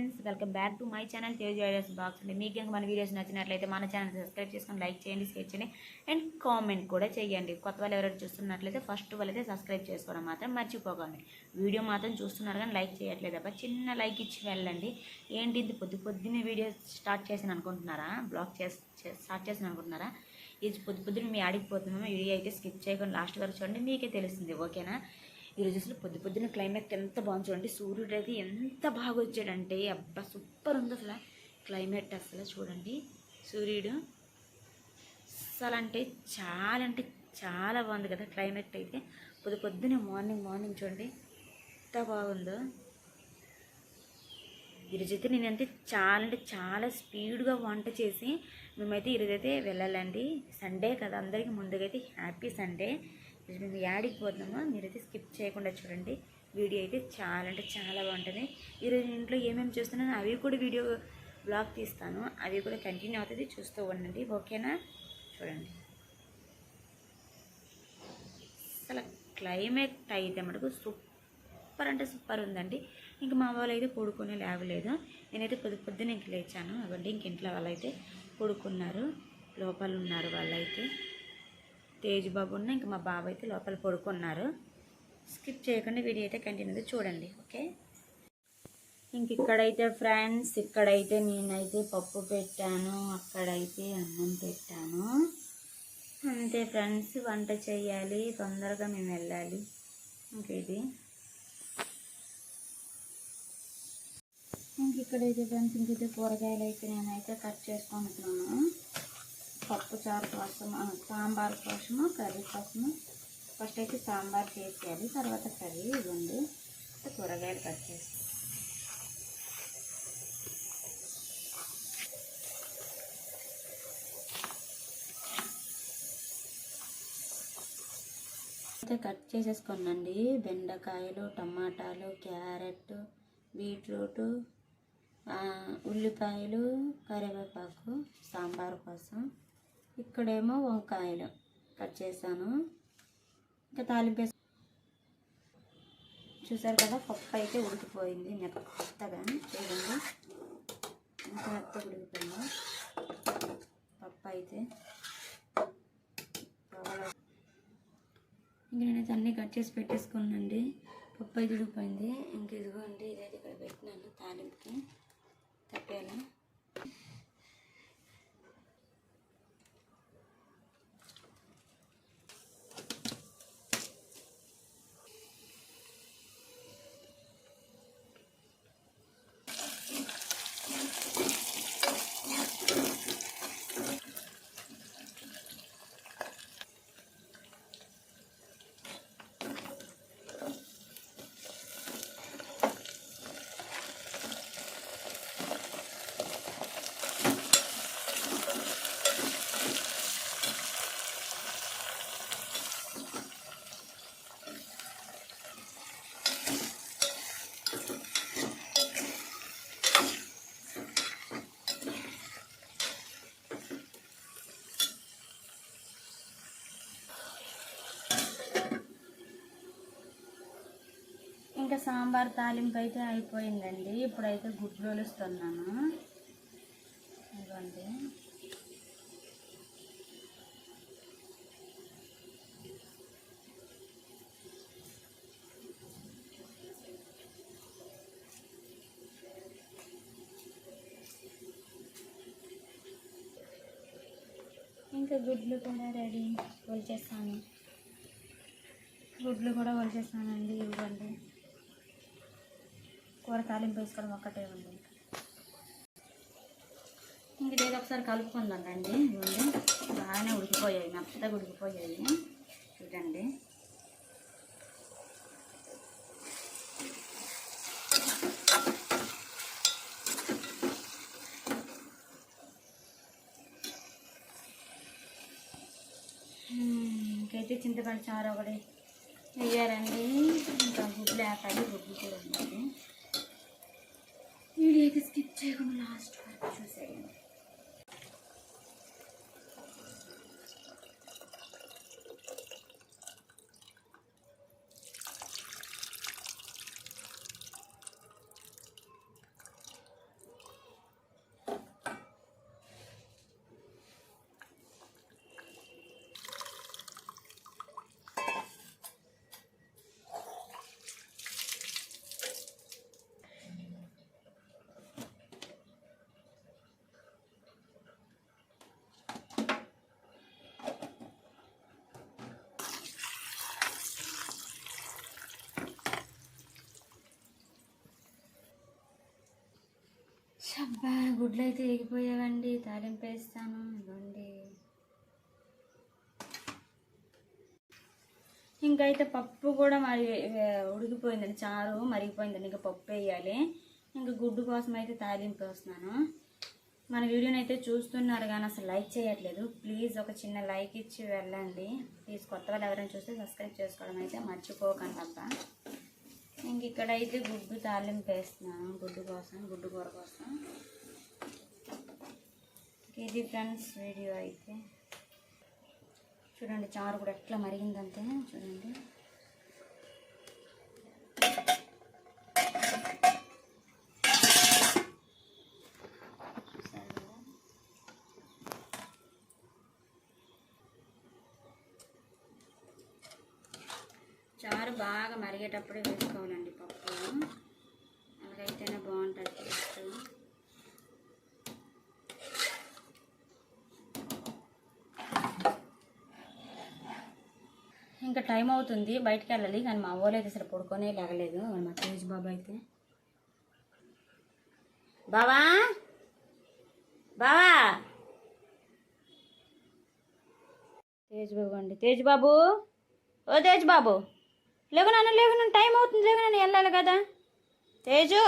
Friends welcome back to my channel Tej ideas box అండి. మీకు కనుక మన వీడియోస్ నచ్చినట్లయితే మన ఛానల్ సబ్స్క్రైబ్ చేసుకొని లైక్ చేయండి షేర్ చేయండి అండ్ కామెంట్ కూడా చేయండి. కొత్త వాళ్ళు ఎవరైనా చూస్తున్నట్లయితే ఫస్ట్ వాళ్ళైతే సబ్స్క్రైబ్ చేసుకోవడం మాత్రం మర్చిపోకండి. వీడియో మాత్రం చూస్తున్నారు కానీ లైక్ చేయట్లేదు. అబ్బా చిన్న లైక్ ఇచ్చి వెళ్ళండి. ఏంటి ఇది పొద్దు పొద్దున్నే వీడియో స్టార్ట్ చేసాను అనుకుంటున్నారా? బ్లాగ్ చేసి స్టార్ట్ చేసాను అనుకుంటున్నారా? ఇది పొద్దు పొద్దున్న మీ ఆడిపోతున్నామో వీడియో అయితే స్కిప్ చేయకుండా లాస్ట్ వరకు చూడండి. మీకే తెలుస్తుంది ఓకేనా? ఈరోజు అసలు పొద్దు పొద్దున్న క్లైమేట్ ఎంత బాగుంది చూడండి. సూర్యుడు అయితే ఎంత బాగా వచ్చాడంటే అబ్బా సూపర్ ఉంది అసలు. క్లైమేట్ అసలు చూడండి. సూర్యుడు అసలు అంటే చాలా అంటే చాలా బాగుంది కదా క్లైమేట్ అయితే. పొద్దు పొద్దునే మార్నింగ్ మార్నింగ్ చూడండి. ఎంత బాగుందో. ఈరోజైతే నేనైతే చాలా అంటే చాలా స్పీడ్గా వంట చేసి మేమైతే ఈరోజైతే వెళ్ళాలండి. సండే కదా అందరికీ ముందుగా అయితే హ్యాపీ సండే ఈరోజు మేము యాడికి పోతున్నామో? మీరైతే స్కిప్ చేయకుండా చూడండి. వీడియో అయితే చాలా అంటే చాలా బాగుంటుంది. ఈరోజు ఇంట్లో ఏమేమి చూస్తున్నాను అవి కూడా వీడియో బ్లాగ్ తీస్తాను. అవి కూడా కంటిన్యూ అవుతుంది. చూస్తూ ఉండండి. ఓకేనా? చూడండి. అసలు క్లైమేట్ అయితే మటుకు సూపర్ అంటే సూపర్ ఉందండి. ఇంక మా వాళ్ళు అయితే పడుకునే లేవలేదు. నేనైతే పొద్దు పొద్దున ఇంక లేచాను. అవ్వండి ఇంక ఇంట్లో వాళ్ళైతే పడుకున్నారు. లోపల ఉన్నారు వాళ్ళైతే. తేజ్ బాబు ఉన్న ఇంక మా బాబు అయితే లోపల పడుకున్నారు. స్కిప్ చేయకుండా వీడియో అయితే కంటిన్యూ చూడండి ఓకే? ఇంక ఇక్కడైతే ఫ్రెండ్స్ ఇక్కడైతే నేనైతే పప్పు పెట్టాను అక్కడైతే అన్నం పెట్టాను. అంతే ఫ్రెండ్స్ వంట చేయాలి తొందరగా మేము వెళ్ళాలి. ఇంక ఇది. ఇంక ఇక్కడైతే ఫ్రెండ్స్ ఇంకైతే కూరగాయలు అయితే నేనైతే కట్ చేసుకుంటున్నాను. పప్పుచారు కోసం సాంబార్ కోసము కర్రీ కోసము? ఫస్ట్ అయితే సాంబార్ చేసేయాలి తర్వాత కర్రీ ఇవ్వండి. కూరగాయలు కట్ చేసి అయితే కట్ చేసేసుకోనండి. బెండకాయలు టమాటాలు క్యారెట్ బీట్రూట్ ఉల్లిపాయలు కరివేపాకు సాంబార్ కోసం. ఇక్కడేమో వంకాయలు కట్ చేశాను. ఇంకా తాలింపు చూసారు కదా పప్పు అయితే ఉడికిపోయింది మెత్తగా. చూడండి. ఇంత మెత్త ఉడికిపోయింది. పప్పు అయితే ఇంక నేనైతే అన్నీ కట్ చేసి పెట్టేసుకున్నానండి. పప్పు అయితే ఉడిపోయింది ఇంక ఇదిగోండి ఇదైతే ఇక్కడ పెట్టినాను తాలింపుకి. తప్పేలా సాంబార్ తాలింపు అయితే అయిపోయిందండి. ఇప్పుడైతే గుడ్లు వలుస్తున్నాను ఇదిగోండి. ఇంకా గుడ్లు కూడా రెడీ. వలిచేస్తాను గుడ్లు కూడా వలిచేస్తానండి ఇవ్వండి. కూర తాలింపు వేసుకోవడం ఒక్కటే ఉంది. ఇంక ఇది ఒకసారి కలుపుకుందాం రండి. ఇవ్వండి బాగానే ఉడికిపోయాయి. మెత్తగా ఉడికిపోయాయి. చూడండి. ఇంకైతే చింతపండు చారు ఒకటి వేయారండి ఇంకా గుడ్లు వేకాలి గుడ్లు కూడా ఉన్నాయి. వీడియోకి స్కిప్ చేయకుండా లాస్ట్ వరకు చూసేయండి అబ్బా గుడ్లు అయితే ఎగిపోయావండి తాలింపు వేస్తాను ఇవ్వండి ఇంకైతే పప్పు కూడా మరి ఉడికిపోయిందండి. చారు మరిగిపోయిందండి. ఇంకా పప్పు వేయాలి. ఇంకా గుడ్డు కోసం అయితే తాలింపు వేస్తున్నాను. మన వీడియోని అయితే చూస్తున్నారు కానీ అసలు లైక్ చేయట్లేదు. ప్లీజ్ ఒక చిన్న లైక్ ఇచ్చి వెళ్ళండి. ప్లీజ్ కొత్త వాళ్ళు ఎవరైనా చూస్తే సబ్స్క్రైబ్ చేసుకోవడం అయితే మర్చిపోకండి అబ్బా. ఇంక ఇక్కడైతే గుడ్డు తాలింపు వేస్తున్నాను గుడ్డు కోసం గుడ్డు కూర కోసం. ఇది ఫ్రెండ్స్ వీడియో అయితే. చూడండి చారు కూడా ఎట్లా మరిగిందంటే చూడండి. చారు బాగా మరిగేటప్పుడే వేసుకోవాలండి పప్పు. అలాగైతేనే బాగుంటుంది టేస్ట్. ఇంకా టైం అవుతుంది బయటకు వెళ్ళాలి కానీ మా అవ్వలేదు అయితే అసలు పడుకొనే లేగలేదు మా తేజ్ బాబు అయితే. బావా? బావా? తేజ్ బాబు అండి. తేజ్ బాబు? ఓ తేజ్ బాబు. లేవు నాన్న లేవు నాన్న టైం అవుతుంది లేవు నాన్న వెళ్ళాలి కదా. తేజు.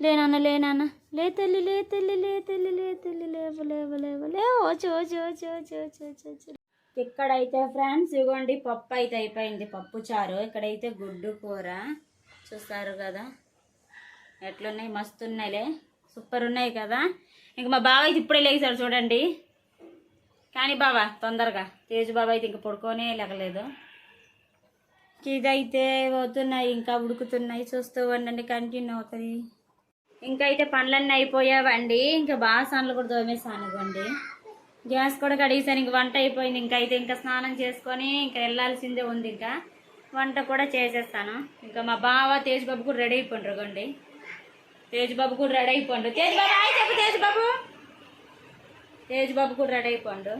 లేనన్న లేనన్న లే తల్లి లే తల్లి లే తల్లి లే తల్లి లేవు లేవు లేవు లేవు. వచ్చి వచ్చి వచ్చి వచ్చి వచ్చి వచ్చి వచ్చి. ఇక్కడైతే ఫ్రెండ్స్ ఇదిగోండి పప్పు అయితే అయిపోయింది పప్పు చారు. ఇక్కడైతే గుడ్డు కూర చూస్తారు కదా. ఎట్లున్నాయి? మస్తు ఉన్నాయిలే సూపర్ ఉన్నాయి కదా. ఇంక మా బావ అయితే ఇప్పుడే లేచాడు చూడండి. కానీ బాబా తొందరగా. తేజు బాబా అయితే ఇంక పడుకోనే లేకలేదు ఇదైతే పోతున్నాయి ఇంకా ఉడుకుతున్నాయి. చూస్తూ ఉండండి కంటిన్యూ అవుతుంది. ఇంకా అయితే పనులన్నీ అయిపోయావండి. ఇంకా బాసనలు కూడా తోమేసాను ఇవ్వండి గ్యాస్ కూడా కడిగేసాను ఇంక వంట అయిపోయింది. ఇంకా అయితే ఇంకా స్నానం చేసుకొని ఇంకా వెళ్ళాల్సిందే ఉంది ఇంకా. వంట కూడా చేసేస్తాను. ఇంకా మా బావ తేజ్బాబు కూడా రెడీ అయిపోండ్రు ఇవ్వండి తేజ్బాబు కూడా రెడీ అయిపోండు తేజ్బాబు చెప్పు కూడా రెడీ అయిపోండు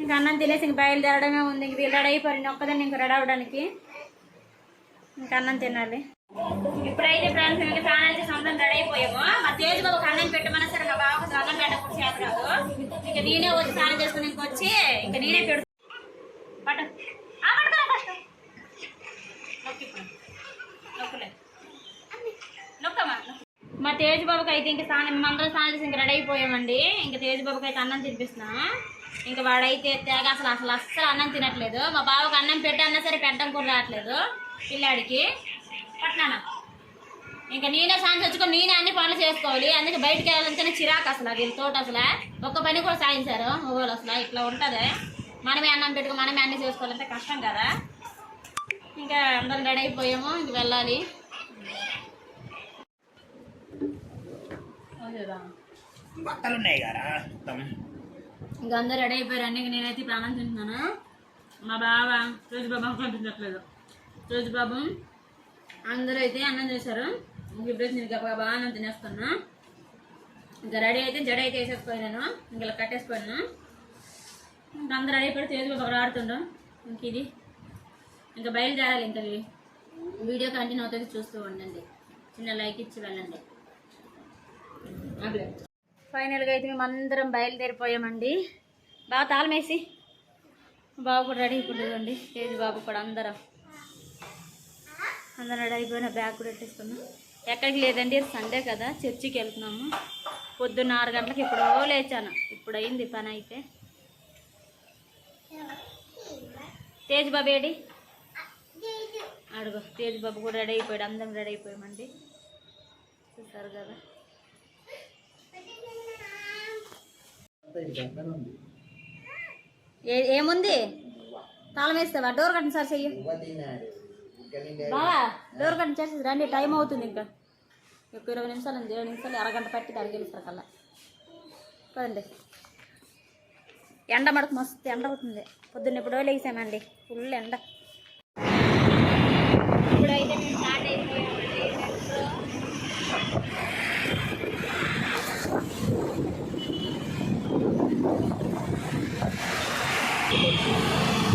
ఇంకా అన్నం తినేసి ఇంక బయలుదేరడమే ఉంది. ఇంక వీళ్ళు రెడీ అయిపోయింది ఒక్కదాన్ని ఇంక రెడీ అవ్వడానికి. ఇంకా అన్నం తినాలి. ఇప్పుడైతే ఫ్రెండ్స్ ఇంకా స్నానం చేసి రెడీ అయిపోయాము. మా తేజ్ బాబుకి అన్నం పెట్టమన్నా సరే మా బాబుకు అన్నం పెట్టకుండా చేతరాదు ఇంకా నేనే వచ్చి స్నానం చేసుకుని ఇంకొచ్చి ఇంకా నేనే పెడు పట్టు ఫస్ట్ నొక్కి నొక్కులే. నొక్కమ్మా మా తేజ్ బాబుకి అయితే ఇంకా స్నానం మేమందరం స్నానం చేసి ఇంకా రెడీ అయిపోయామండి. ఇంక తేజ్ బాబుకి అయితే అన్నం తినిపిస్తున్నా. ఇంకా వాడైతే తేగ అసలు అసలు అస్సలు అన్నం తినట్లేదు. మా బావకు అన్నం పెట్టి అన్నా సరే పెట్టడం కూడా రావట్లేదు పిల్లాడికి. పట్నానా? ఇంకా నేనే సాయం తెచ్చుకొని నేనే అన్ని పనులు చేసుకోవాలి. అందుకే బయటికి వెళ్ళాలంటేనే చిరాకు అసలు వీళ్ళ తోట అసలు. ఒక్క పని కూడా సాధించారు ఓళ్ళు అసలు. ఇట్లా ఉంటుంది. మనమే అన్నం పెట్టుకో మనమే అన్నీ చేసుకోవాలంటే కష్టం కదా. ఇంకా అందరం రెడీ అయిపోయాము. ఇంక వెళ్ళాలి. బట్టలు ఉన్నాయి కదా మొత్తం. ఇంకా అందరు రెడీ అయిపోయారు. ఇంక నేనైతే ప్రాణం తింటున్నాను? మా బావ రోజు బాబా కనిపించట్లేదు రోజు బాబు అందరూ అయితే అన్నం చేశారు. ఇంక ఇప్పుడైతే నేను గబగబా అన్నం తినేస్తున్నా. ఇంకా రెడీ అయితే జడ అయితే వేసేసిపోయినాను ఇంక ఇలా ఇంకా అందరు రెడీ అయిపోయి తేజ్ బాబు అక్కడ ఆడుతుండ్రు ఇంక ఇది. ఇంకా బయలుదేరాలి ఇంకా వీడియో కంటిన్యూ అవుతుంది. చూస్తూ ఉండండి. చిన్న లైక్ ఇచ్చి వెళ్ళండి. అదే ఫైనల్గా అయితే మేము అందరం బయలుదేరిపోయామండి. బాగా తాళమేసి. బాబు కూడా రెడీ అయిపోతుందండి ఏది బాబు కూడా అందరం. అందరం రెడీ అయిపోయిన బ్యాగ్ కూడా పెట్టేసుకున్నాం. ఎక్కడికి లేదండి సండే కదా చర్చికి వెళ్తున్నాము. పొద్దున్న ఆరు గంటలకు ఎప్పుడో లేచాను. ఇప్పుడు అయింది పని అయితే. తేజ్ బాబు ఏడి? అడుగు. తేజ్ బాబు కూడా రెడీ అయిపోయాడు. అందరం రెడీ అయిపోయామండి. చూసారు కదా. ఏముంది? తాళం వేస్తావా? డోర్ కట్టండి సార్ చెయ్యి. బావా డోర్ కట్టండి చేసి రండి టైం అవుతుంది ఇంకా. ఒక ఇరవై నిమిషాలు ఉంది ఇరవై నిమిషాలు అరగంట పట్టి అడిగి వెళ్తారు కల్లా. కదండి ఎండ మడకు మస్తు ఎండ అవుతుంది పొద్దున్న ఎప్పుడో లేసామండి ఫుల్ ఎండ. ఇప్పుడైతే మేము స్టార్ట్ అయిపోయామండి Thank you.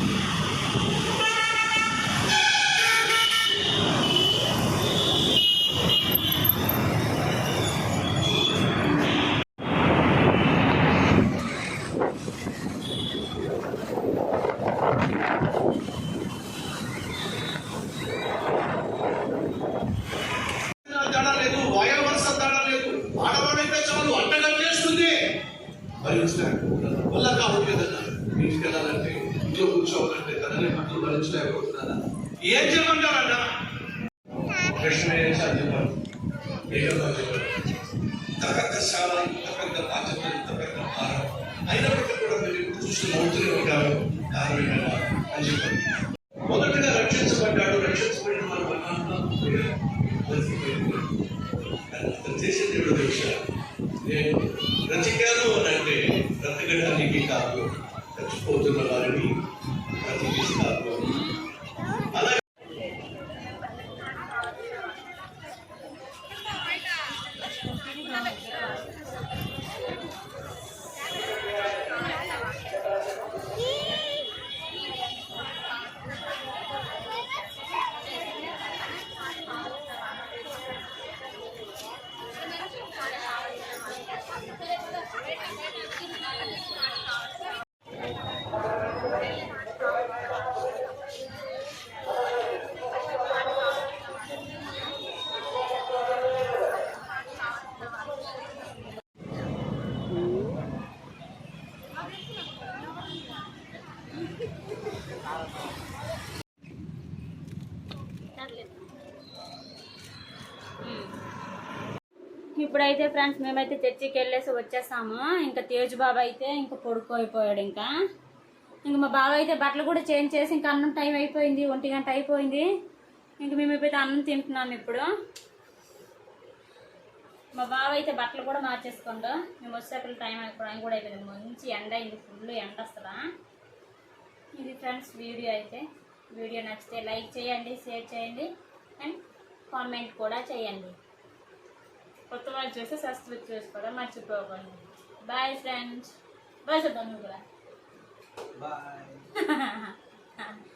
అంటే కథని తనని భరించలేకపోతున్నారా ఏం చేయమంటారన్నా ప్రశ్న చెప్పారు బాధ్యత భారం అయినప్పటికీ కూడా మీరు చూసి నవ్వుతూనే ఉంటారు కారణం అని చెప్పారు మొదటగా రక్షించబడ్డాడు రక్షించబడిన మన అతను చేసేది ఏమిటో తెలుసా నేను బ్రతికాను అని అంటే బ్రతకడానికి కాదు చచ్చిపోతున్న వారిని ఇప్పుడైతే ఫ్రెండ్స్ మేమైతే చర్చికి వెళ్ళేసి వచ్చేసాము. ఇంకా తేజ్ బాబా అయితే ఇంకా పడుకోయిపోయాడు ఇంకా. ఇంక మా బావ అయితే బట్టలు కూడా చేంజ్ చేసి ఇంకా అన్నం టైం అయిపోయింది ఒంటి గంట అయిపోయింది. ఇంక మేము ఇప్పుడు అన్నం తింటున్నాము ఇప్పుడు. మా బావ అయితే బట్టలు కూడా మార్చేసుకోండు. మేము వచ్చేసరికి టైం అయిపోవడం కూడా అయిపోయింది. మంచి ఎండ అయింది ఫుల్ ఎండ వస్తుందా ఇది ఫ్రెండ్స్ వీడియో అయితే. వీడియో నచ్చితే లైక్ చేయండి షేర్ చేయండి అండ్ కామెంట్ కూడా చేయండి. కొత్త వాళ్ళు చూస్తే సబ్స్క్రైబ్ చేసుకోవడం మర్చిపోకండి. బాయ్ ఫ్రెండ్స్ బాయ్ చెప్పండి కూడా. బాయ్